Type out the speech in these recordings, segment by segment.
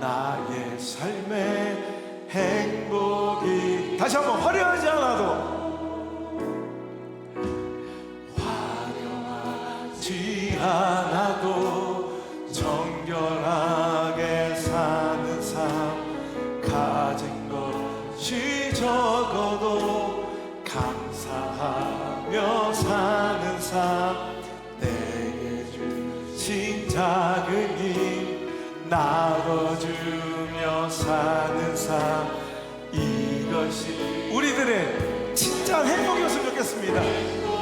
나의 삶의 행복이 다시 한번 화려하지 않아도 화려하지 않아도 정결하게 사는 삶 가진 것이 적어도 감사하며 사는 삶 내게 주신 작은 힘 나눠주며 사는 삶 이것이 우리들의 진짜 행복이었으면 좋겠습니다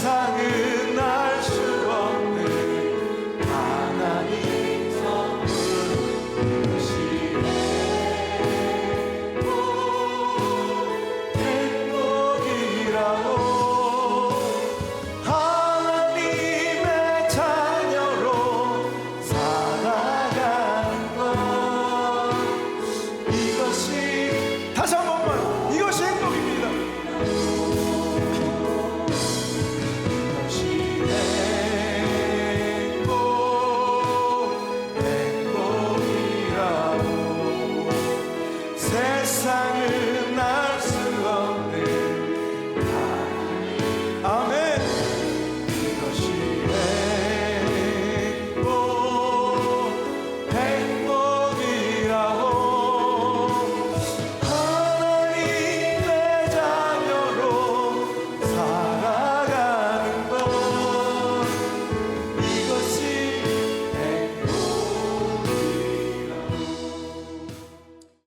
세상을